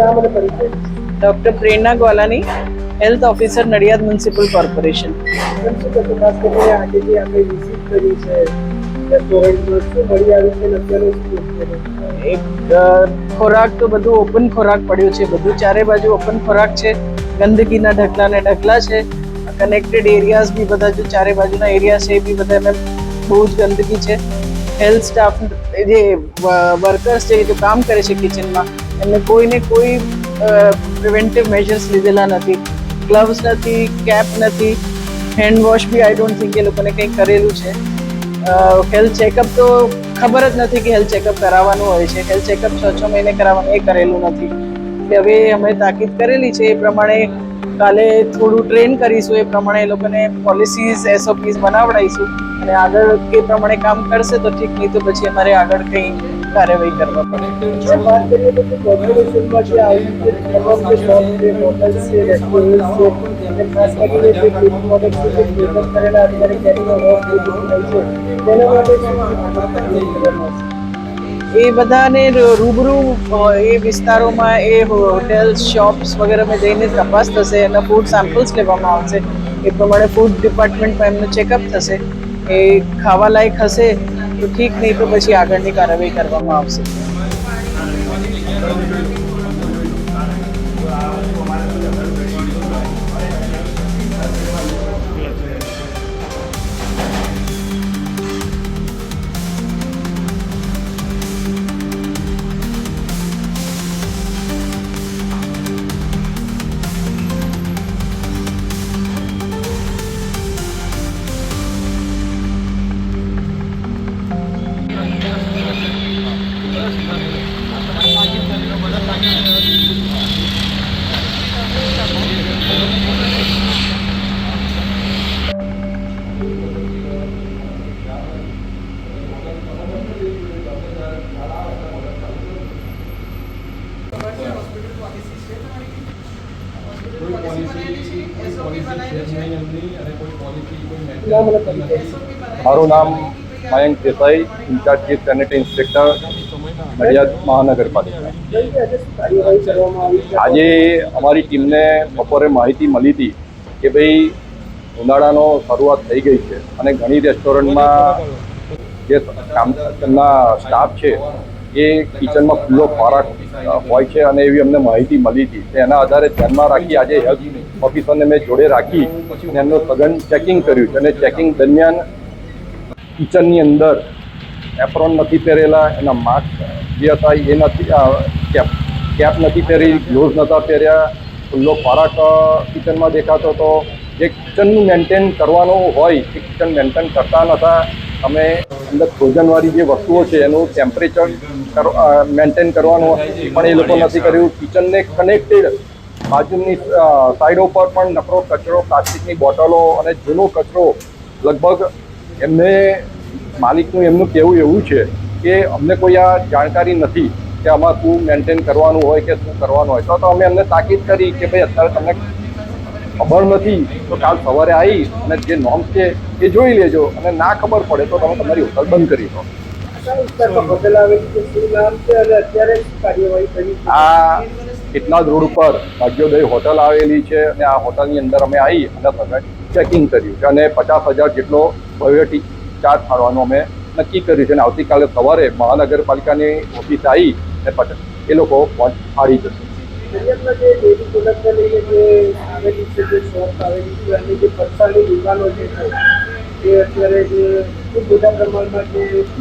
નામ અને પરિચય. Doctor Prerna Gwalani health officer Nadiad municipal corporation. એક ખોરાક તો બધું ઓપન ખોરાક પડ્યું છે. બધું ચારે બાજુ ઓપન ખોરાક છે. ગંદકીના ઢગલા ને ઢગલા છે. કનેક્ટેડ એરિયાઝ બી બધા જો ચારે બાજુના એરિયા છે એ બી બધા એમ બહુ જ ગંદકી છે. હેલ્થ સ્ટાફ જે વર્કર્સ છે જે કામ કરે છે કિચનમાં એમને કોઈને કોઈ પ્રિવેન્ટિવ મેજર્સ લીધેલા નથી. ગ્લવ્સ નથી કેપ નથી હેન્ડ વોશ બી આઈ ડોન્ટ થિંક એ લોકોને કંઈ કરેલું છે. હેલ્થ ચેકઅપ તો ખબર જ નથી કે હેલ્થ ચેકઅપ કરાવવાનું હોય છે. હેલ્થ ચેકઅપ છ છ મહિને કરાવવાનું, એ કરેલું નથી. એટલે હવે અમે તાકીદ કરેલી છે એ પ્રમાણે કાલે થોડું ટ્રેન કરીશું. એ પ્રમાણે એ લોકોને પોલિસીઝ એસઓપીઝ બનાવડાવીશું અને આગળ એ પ્રમાણે કામ કરશે તો ઠીક, નહીં તો પછી અમારે આગળ કંઈ કાર્યવાહી કરવા પડે વાત કરીએ તો કોર્પોરેશનમાં જે આવ્યું તમામ જે શોપ છે હોટલ્સ છે રેસ્ટોરન્ટ છે અને ખાસ કરીને જે ફૂડ પ્રોડક્ટ છે જે પ્રેઝન્ટ કરેલા અત્યારે કેરીનો રસ જે થાય છે તેના માટે શું કરવાનું છે? એ બધાને રૂબરૂ એ વિસ્તારોમાં એ હોટેલ્સ શોપ્સ વગેરે જઈને તપાસ થશે એના ફૂડ સેમ્પલ્સ લેવામાં આવશે એ પ્રમાણે ફૂડ ડિપાર્ટમેન્ટમાં એમનું ચેકઅપ થશે એ ખાવા લાયક હશે તો ઠીક નહીં તો પછી આગળની કાર્યવાહી કરવામાં આવશે. મારું નામ Mayank Desai in charge chief sanitary inspector Nadiad મહાનગરપાલિકા. આજે અમારી ટીમને બપોરે માહિતી મળી હતી કે ભાઈ ઉનાળાનો શરૂઆત થઈ ગઈ છે અને ઘણી રેસ્ટોરન્ટમાં જે કામ તેમના સ્ટાફ છે એ કિચનમાં ખુલ્લો ખોરાક હોય છે અને એવી અમને માહિતી મળી હતી. તો એના આધારે ધ્યાનમાં રાખી આજે હેલ્થ ઓફિસરને મેં જોડે રાખી અને એમનું સઘન ચેકિંગ કર્યું છે અને ચેકિંગ દરમિયાન કિચનની અંદર એપ્રોન નથી પહેરેલા, એના માસ્ક જે હતા એ નથી કેપ કેપ નથી પહેરી, ગ્લોવ્સ નહોતા પહેર્યા ખુલ્લો ખોરાક કિચનમાં દેખાતો હતો. જે કિચનનું મેન્ટેન કરવાનું હોય એ કિચન મેન્ટેન કરતા નહોતા. અમે અંદર ભોજનવાળી જે વસ્તુઓ છે એનું ટેમ્પરેચર મેન્ટેન કરવાનું પણ એ લોકો નથી કર્યું. કિચનને કનેક્ટેડ બાજુની સાઈડો પર પણ નકરો કચરો, પ્લાસ્ટિકની બોટલો અને જૂનો કચરો લગભગ એમને, માલિકનું એમનું કહેવું એવું છે કે અમને કોઈ આ જાણકારી નથી કે આમાં શું મેન્ટેન કરવાનું હોય કે શું કરવાનું હોય. તો તો અમે એમને તાકીદ કરી કે ભાઈ અત્યારે તમને ખબર નથી, તો કાલ સવારે આવી અને જે નોર્મ્સ છે એ જોઈ લેજો અને ના ખબર પડે તો તમે તમારી હોટલ બંધ કરી દો. આ કેટલા રોડ ઉપર ભાગ્યોદય હોટલ આવેલી છે અને આ હોટલની અંદર અમે આવી અને ચેકિંગ કર્યું છે અને પચાસ હજાર જેટલો ભવ્ય ચાર્જ ફાળવાનો અમે નક્કી કર્યું છે અને આવતીકાલે સવારે મહાનગરપાલિકાની ઓફિસ આવી અને એ લોકો ફાડી જશે. જે જે એ અત્યારે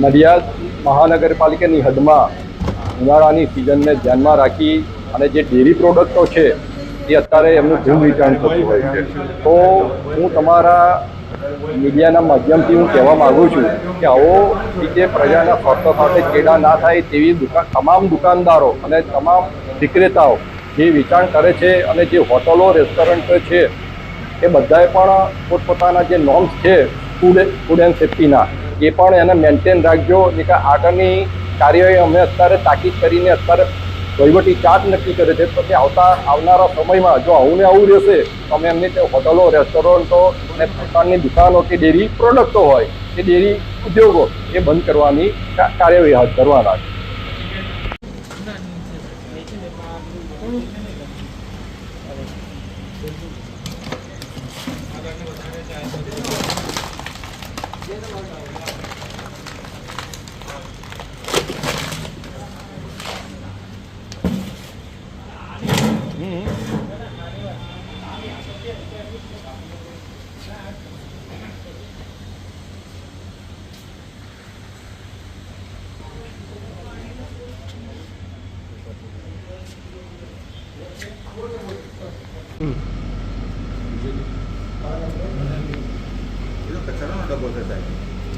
નડિયાદ મહાનગરપાલિકાની હદમાં ઉનાળાની સિઝનને ધ્યાનમાં રાખી અને જે ડેરી પ્રોડક્ટો છે એ અત્યારે એમનું ધૂમ વેચાણ થતું હોય છે. તો હું તમારા મીડિયાના માધ્યમથી હું કહેવા માગું છું કે આવો રીતે પ્રજાના સ્વાર્થ સાથે ચેડા ના થાય તેવી દુકાન, તમામ દુકાનદારો અને તમામ વિક્રેતાઓ જે વેચાણ કરે છે અને જે હોટલો, રેસ્ટોરન્ટો છે, એ બધાએ પણ પોતપોતાના જે નોર્મ્સ છે ફૂડ ફૂડ એન્ડ સેફ્ટીના એ પણ એને મેન્ટેન રાખજો. એ કે આગળની કાર્યવાહી અમે અત્યારે તાકીદ કરીને અત્યારે વહીવટી ચાર્જ નક્કી કરે છે. તે આવતા, આવનારા સમયમાં જો આવું ને આવું રહેશે, તો અમે એમની તે હોટલો, રેસ્ટોરન્ટો અને પ્રકારની દુકાનો કે ડેરી, પ્રોડક્ટો હોય કે ડેરી ઉદ્યોગો એ બંધ કરવાની કાર્યવાહી હાથ ધરવાના છે.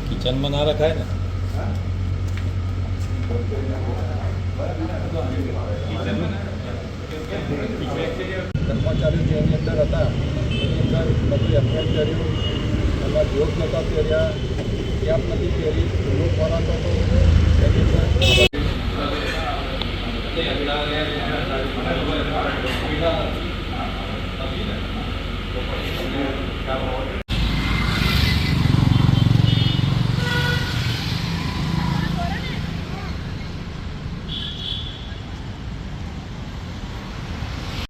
કિચન માં ના રખાય ને કર્મચારીઓ જેની અંદર હતા એની અંદર બધી અપલોડ કર્યું એમાં જોગ નહોતા પહેર્યા કેપ નથી પહેરી ધૂલો ખોરાક હતો એની અંદર Gracias.